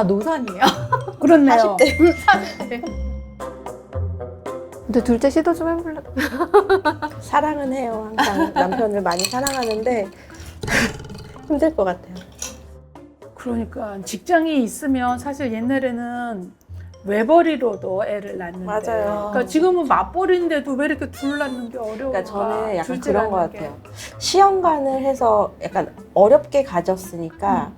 다 노산이에요. 그렇네요. 40대. 근데 둘째 시도 좀 해볼래? 사랑은 해요. 항상 남편을 많이 사랑하는데 힘들 것 같아요. 그러니까 직장이 있으면 사실 옛날에는 외벌이로도 애를 낳는데 맞아요. 그러니까 지금은 맞벌이인데도 왜 이렇게 둘 낳는 게 어려운가 그러니까 저는 약간 둘째 그런 것. 같아요. 시험관을 해서 약간 어렵게 가졌으니까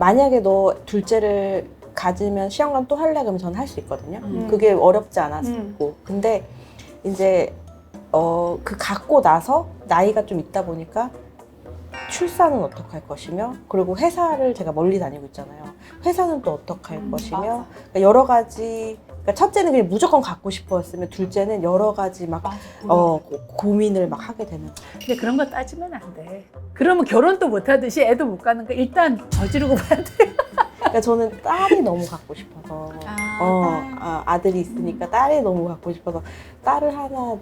만약에 너 둘째를 가지면 시험관 또 할래 그러면 저는 할 수 있거든요. 음. 그게 어렵지 않았고 근데 이제 어 그 갖고 나서 나이가 좀 있다 보니까 출산은 어떻게 할 것이며 그리고 회사를 제가 멀리 다니고 있잖아요. 회사는 또 어떻게 할 음, 것이며. 그러니까 여러 가지 그러니까 첫째는 그냥 무조건 갖고 싶었으면 둘째는 여러 가지 막 어, 고- 고민을 막 하게 되는 거예요. 근데 그런 거 따지면 안 돼. 그러면 결혼도 못 하듯이 애도 못 가는 거 일단 저지르고 봐야 돼. 그러니까 저는 딸이 너무 갖고 싶어서 아, 어, 아, 아들이 있으니까 딸이 너무 갖고 싶어서 딸을 하나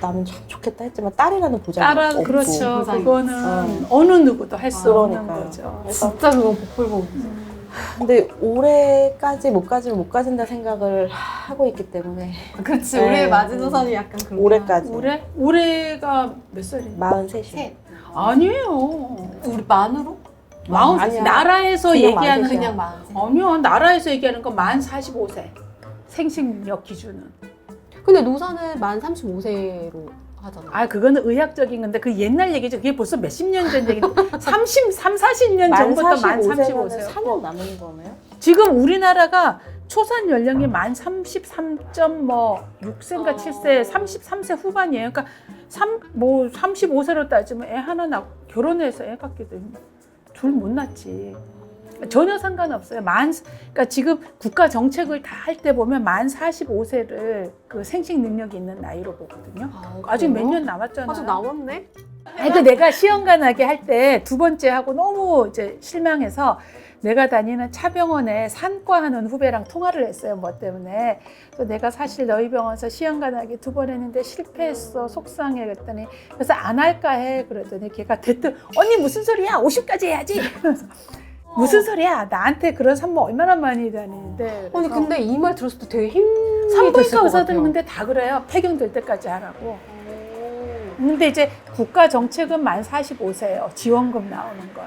나면 참 좋겠다 했지만 딸이라는 보장이 따라 없고 그렇죠. 보상이 그거는 없어. 어느 누구도 할 수 없는 그러니까요. 거죠. 그래서 진짜 그건 복불복. 근데 올해까지 못 가지면 못 가진다 생각을 하고 있기 때문에 그렇지. 네. 우리의 마지노선이 약간 그런. 올해까지 올해 올해가 몇? 43이 셋. 아니에요. 우리 만으로? 마흔 아니야. 나라에서 그냥 얘기하는 만세. 그냥 만. 셋. 아니요 나라에서 얘기하는 건 만 45세 생식력 기준은 근데 노사는 만 35세로 하잖아. 아 그거는 의학적인 건데 그 옛날 얘기죠 그게 벌써 몇십 년 전 얘기 30, 3, 40년 만 전부터 만 45세면 35세 4년 남은 거네요? 지금 우리나라가 초산 연령이 만 33.6세인가 어. 7세 33세 후반이에요 그러니까 3, 뭐 35세로 따지면 애 하나 낳 결혼해서 애 갖기도 둘 못 낳지 전혀 상관없어요. 만 그러니까 지금 국가 정책을 다 할 때 보면 만 45세를 그 생식 능력이 있는 나이로 보거든요. 아 직 몇 년 남았잖아요. 아직 남았네. 아니, 그 내가 시험관하게 할 때 두 번째 하고 너무 이제 실망해서 내가 다니는 차병원에 산과하는 후배랑 통화를 했어요. 뭐 때문에. 그래서 내가 사실 너희 병원에서 시험관하기 두 번 했는데 실패했어. 속상해. 그랬더니 그래서 안 할까 해. 그랬더니 걔가 대뜸 언니 무슨 소리야? 50까지 해야지. 무슨 소리야? 나한테 그런 산모 얼마나 많이 다니는데. 아니 그래서 근데 이 말 들었을 때 되게 힘이 됐을 산부인과 것 의사들은 같아요. 근데 다 그래요. 폐경될 때까지 하라고. 오. 근데 이제 국가 정책은 만 45세예요. 지원금 나오는 건.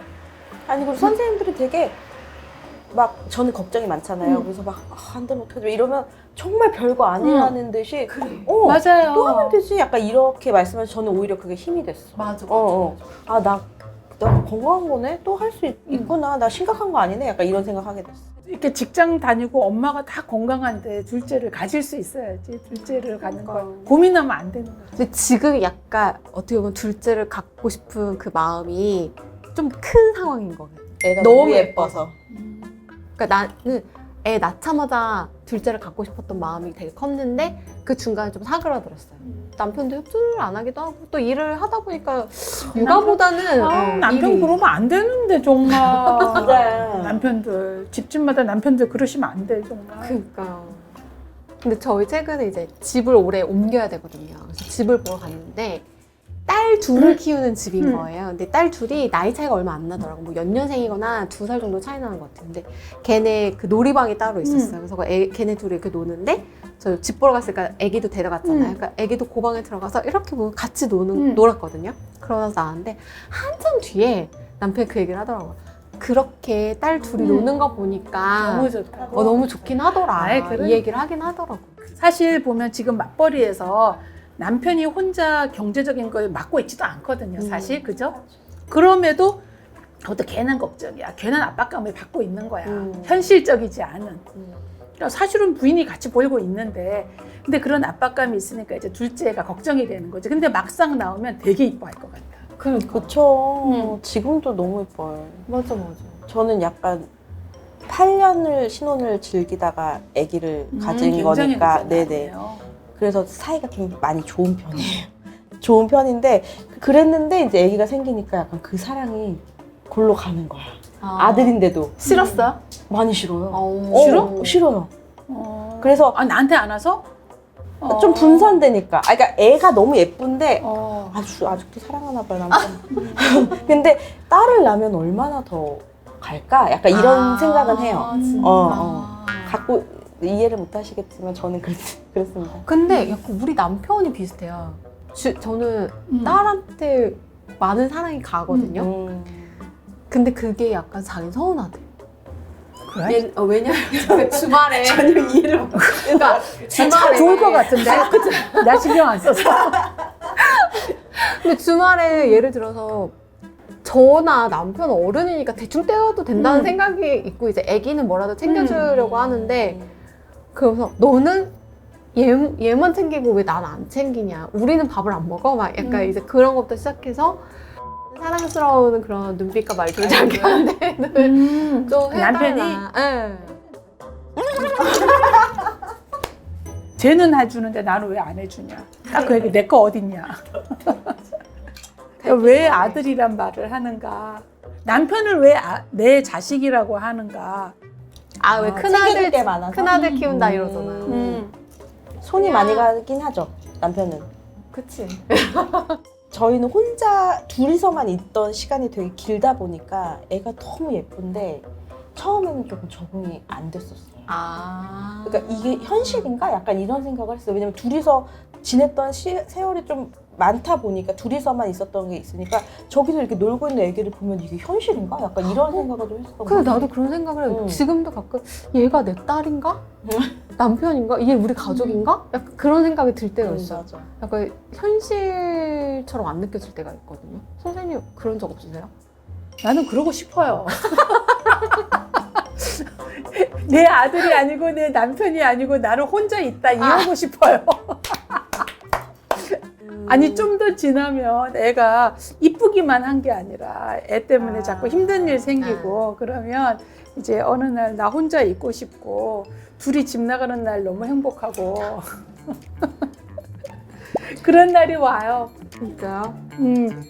아니 그리고 선생님들이 되게 막 저는 걱정이 많잖아요. 음. 그래서 막 아, 안 되면 어떡하지 이러면 정말 별거 아니라는 듯이 그래. 어, 맞아요. 또 하면 되지 약간 이렇게 말씀하셔서 저는 오히려 그게 힘이 됐어. 맞아. 맞아. 어, 어. 아, 나, 나 건강한 거네? 또 할 수 있구나. 나 심각한 거 아니네? 약간 이런 생각 하게 됐어. 이렇게 직장 다니고 엄마가 다 건강한데 둘째를 가질 수 있어야지. 둘째를 걸 그러니까. 고민하면 안 되는 거죠. 근데 지금 약간 어떻게 보면 둘째를 갖고 싶은 그 마음이 좀 큰 상황인 거 같아. 애가 너무 너무 예뻐서. 그러니까 나는 애 낳자마자 둘째를 갖고 싶었던 마음이 되게 컸는데 그 중간에 좀 사그라들었어요. 남편도 협조를 안 하기도 하고 또 일을 하다 보니까 육아보다는 아, 어, 남편 일이- 그러면 안 되는데 정말. 남편들 집집마다 남편들 그러시면 안 돼 정말. 그러니까요. 근데 저희 최근에 이제 집을 올해 옮겨야 되거든요. 그래서 집을 보러 갔는데 딸 둘을 키우는 집인 음. 거예요. 근데 딸 둘이 나이 차이가 얼마 안 나더라고. 뭐 연년생이거나 두 살 정도 차이 나는 것 같아요. 근데 걔네 그 놀이방이 따로 있었어요. 그래서 그 애, 걔네 둘이 이렇게 노는데 저 집 보러 갔으니까 애기도 데려갔잖아요. 음. 그러니까 애기도 그 방에 들어가서 이렇게 뭐 같이 노는 음. 놀았거든요. 그러면서 나왔는데 한참 뒤에 남편이 그 얘기를 하더라고요. 그렇게 딸 둘이 음. 노는 거 보니까 너무 좋다. 어, 너무 좋긴 하더라. 아이, 그러니까. 이 얘기를 하긴 하더라고. 사실 보면 지금 맞벌이에서 남편이 혼자 경제적인 걸 맡고 있지도 않거든요. 사실 음. 그죠? 그럼에도 그것도 괜한 걱정이야. 괜한 압박감을 받고 있는 거야. 음. 현실적이지 않은. 음. 그러니까 사실은 부인이 같이 벌고 있는데 근데 그런 압박감이 있으니까 이제 둘째가 걱정이 되는 거지. 근데 막상 나오면 되게 이뻐할 것 같아. 그러니까. 그쵸. 음. 지금도 너무 예뻐요. 맞아, 맞아. 저는 약간 8년을 신혼을 즐기다가 아기를 가진 음, 거니까. 네네. 그래서 사이가 좀 많이 좋은 편이에요. 좋은 편인데 그랬는데 이제 아기가 생기니까 약간 그 사랑이 골로 가는 거야. 아. 들인데도 싫었어요? 많이 싫어요. 어. 어, 싫어요. 어. 그래서 아 나한테 안 와서? 어. 좀 분산되니까. 아, 그러니까 애가 너무 예쁜데 어. 아주 아직도 사랑하나 봐요 남편. 근데 딸을 낳으면 얼마나 더 갈까? 약간 이런 아, 생각은 해요. 진짜. 어, 어. 갖고 이해를 못 하시겠지만 저는 그렇, 그렇습니다. 근데 약간 우리 남편이 비슷해요. 주- 저는 음. 딸한테 많은 사랑이 가거든요. 음. 근데 그게 약간 자기 서운하대. 그래? 얘- 어, 왜냐면 주말에 전혀 이해를 못 그러니까 주말에 좋을 것 같은데? 나 신경 안 써서. 근데 주말에 예를 들어서 저나 남편 어른이니까 대충 떼어도 된다는 음. 생각이 있고 이제 아기는 뭐라도 챙겨주려고 음. 하는데 그래서 너는 얘, 얘만 챙기고 왜 난 안 챙기냐 우리는 밥을 안 먹어 막 약간 음. 이제 그런 것부터 시작해서 사랑스러운 그런 눈빛과 말투를 자기한테는 음. 좀 해달라 남편이 네. 쟤는 해주는데 나는 왜 안 해주냐? 딱 그 얘기 내 거 어딨냐? 왜 아들이란 말을 하는가? 남편을 왜 내 자식이라고 하는가? 아 왜 아, 큰아들 챙길 게 많아서? 큰아들 키운다 음. 이러잖아 음. 손이 그냥- 많이 가긴 하죠. 남편은. 그치 저희는 혼자 둘이서만 있던 시간이 되게 길다 보니까 애가 너무 예쁜데 처음에는 조금 적응이 안 됐었어요. 아 그러니까 이게 현실인가? 약간 이런 생각을 했어요. 왜냐면 둘이서 지냈던 시- 세월이 좀 많다 보니까 둘이서만 있었던 게 있으니까 저기서 이렇게 놀고 있는 애기를 보면 이게 현실인가? 약간 이런 생각을 좀 했었던 것 근데 같아요. 나도 그런 생각을 해요. 음. 지금도 가끔 얘가 내 딸인가? 남편인가? 얘 우리 가족인가? 약간 그런 생각이 들 때가 음, 있어요. 맞아. 약간 현실처럼 안 느껴질 때가 있거든요. 선생님 그런 적 없으세요? 나는 그러고 싶어요. 내 아들이 아니고 내 남편이 아니고 나는 혼자 있다 이러고 싶어요. 아니 좀 더 지나면 애가 이쁘기만 한 게 아니라 애 때문에 아. 자꾸 힘든 일 생기고 그러면 이제 어느 날 나 혼자 있고 싶고 둘이 집 나가는 날 너무 행복하고 그런 날이 와요. 진짜요? 음.